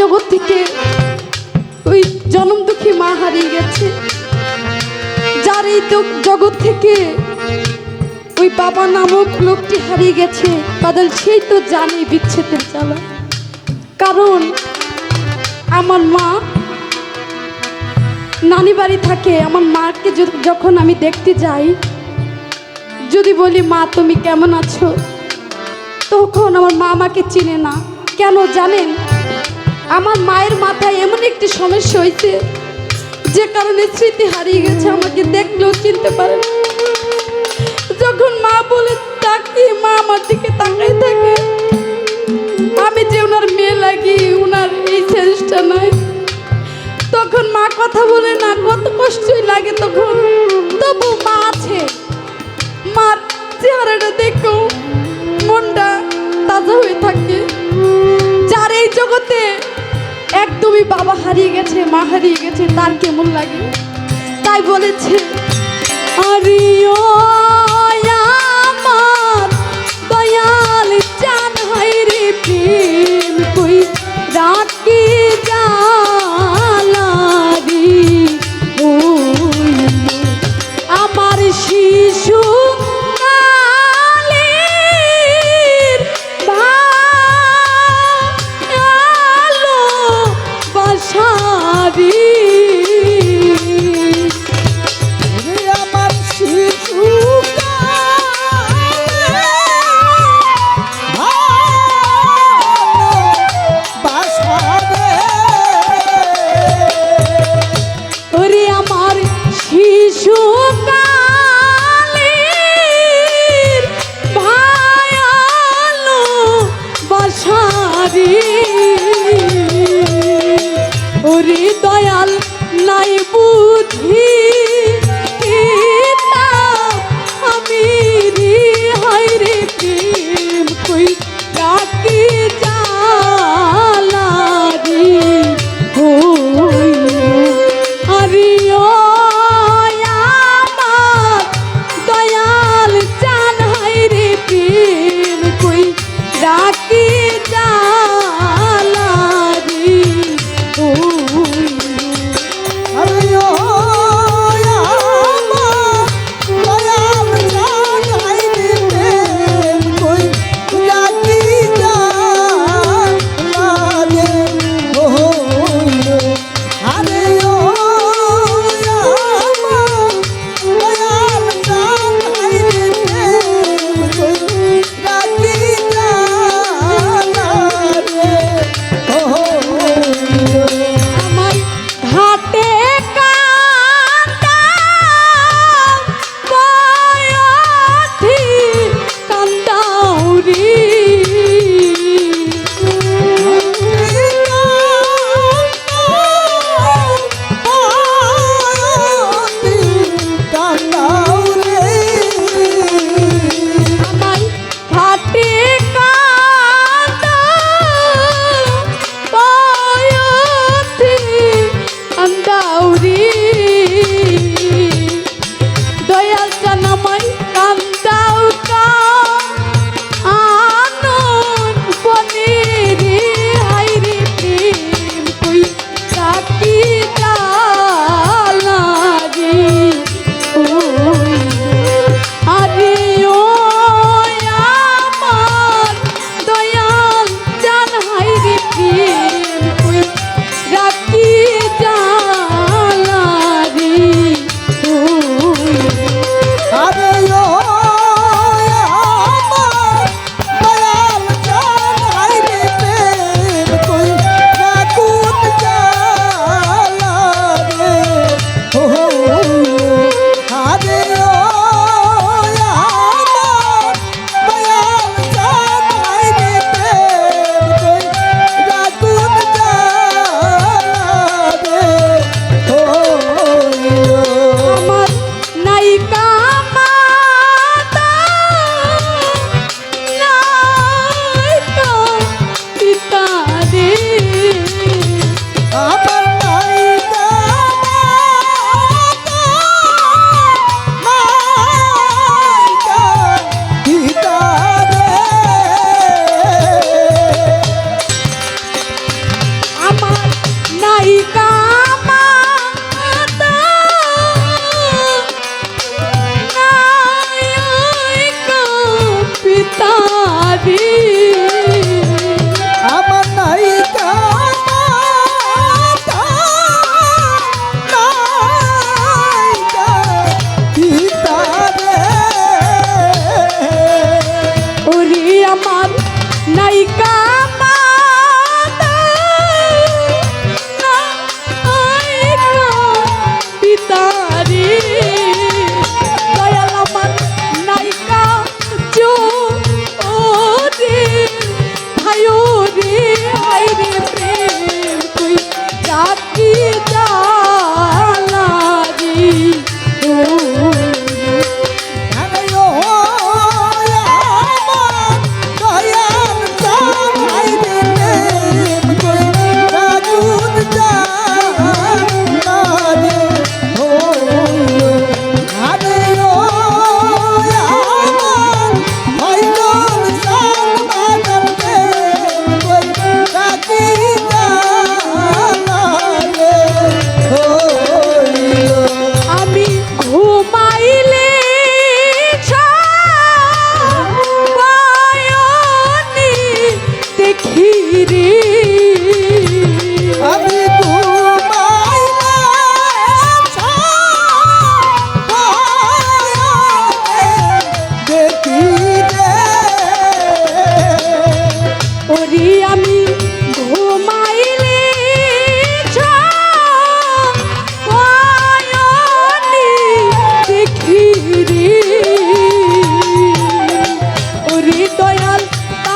জগৎ থেকে ওই জনম দুঃখী মা হারিয়ে গেছে। যার এই জগৎ থেকে ওই বাবা নামক লোকটি হারিয়ে গেছে, বাদল সেই তো জানে বিচ্ছেদের জ্বালা। কারণ আমার মা নানি বাড়ি থাকে, আমার মাকে যখন আমি দেখতে যাই, যদি বলি, মা, তুমি কেমন আছো? তখন আমার মা আমাকে চিনে না। কেন জানেন? আমার মায়ের মাথায় এমন একটি সমস্যা হয়েছে, যে কারণে স্মৃতি হারিয়ে গেছে, আমাকে দেখলেও চিনতে পারে যখন মা বলে তাকি মা আমার দিকে তাকাই থাকে আমি যে ওনার মেয়ে লাগি, ওনার এই সেন্সটা নাই। তখন মা কথা বলে না, কত কষ্টই লাগে তখন। তবু মা আছে। মার চেহারাটা দেখেও মনটা তাজা হয়ে থাকে। যার এই জগতে একদমই বাবা হারিয়ে গেছে, মা হারিয়ে গেছে, তার কেমন লাগে? তাই বলেছে আমার দয়াল চান হাই রে নাই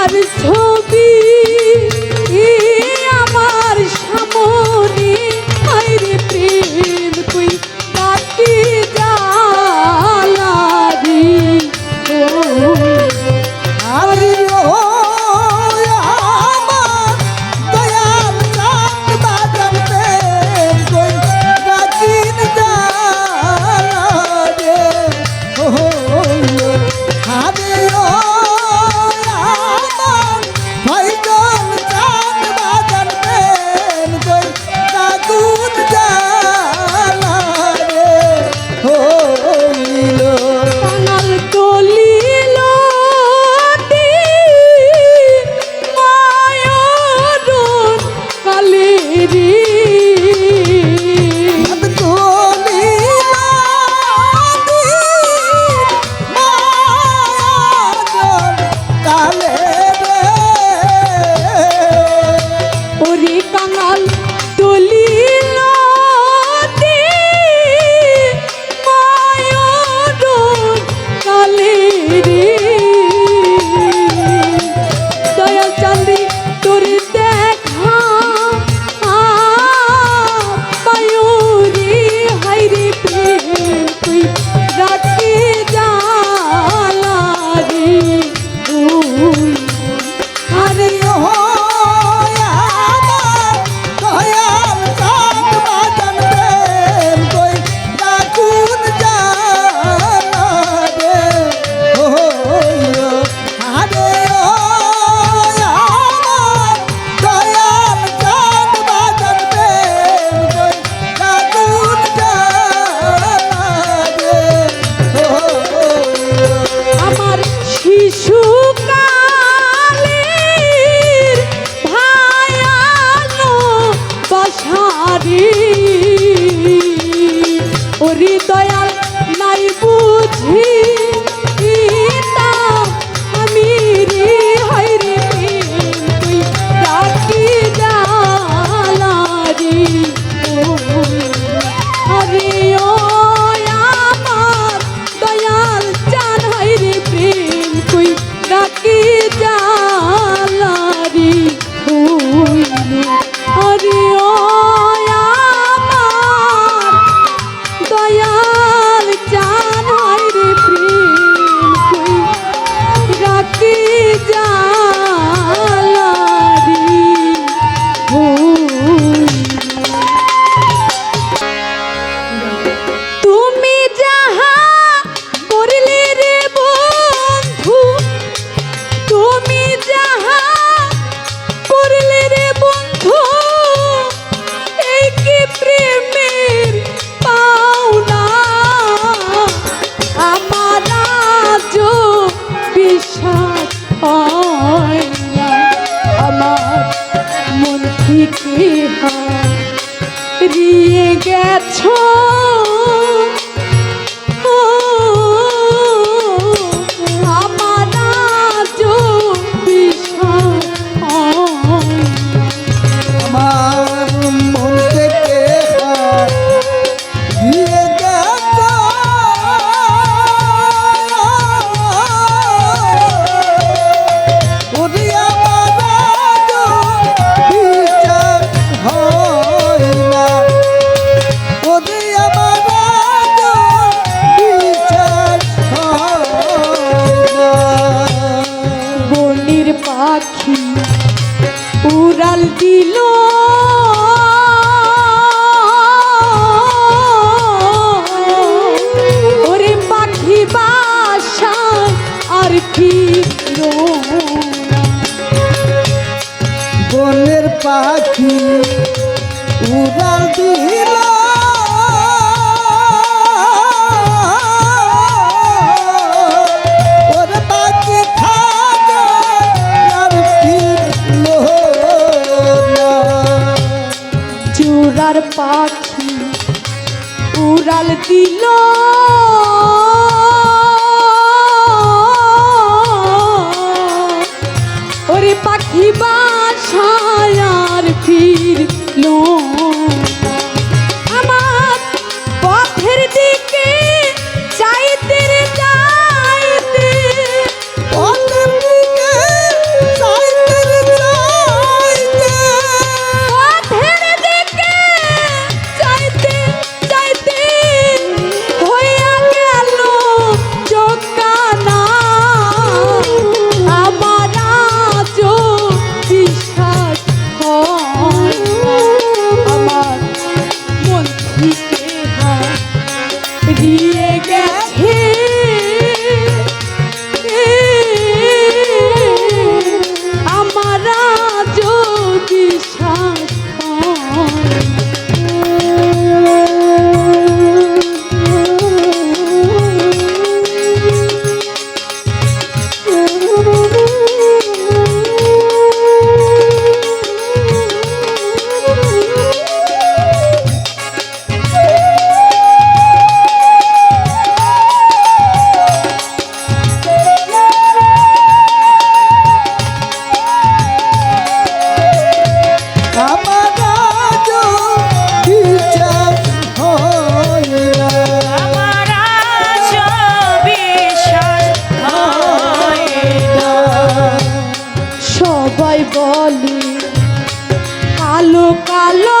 ছবি পাখি উড়াল দিল। ওরে পাখি বাসা আর কি বনের পাখি উড়াল দিল। পাখি উড়াল দিল। বলি কালো কালো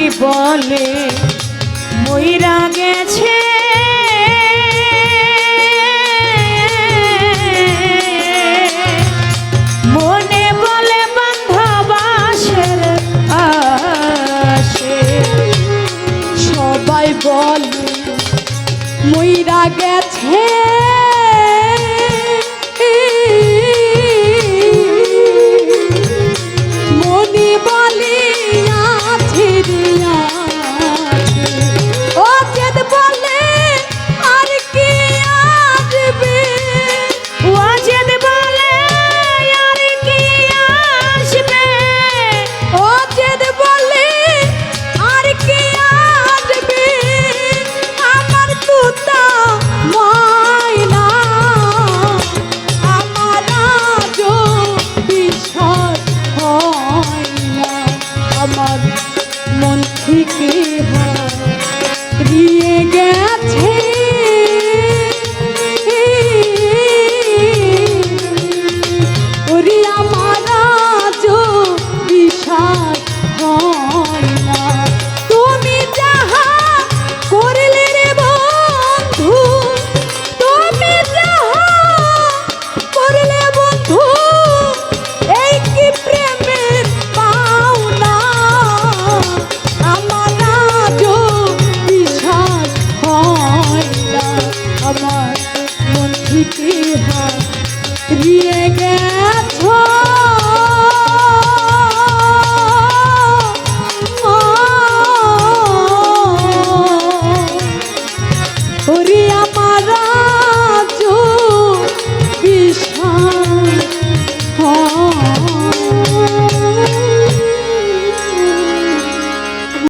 সবাই বলে ময়রা গেছে। মনে বলে সবাই বলে গেছে।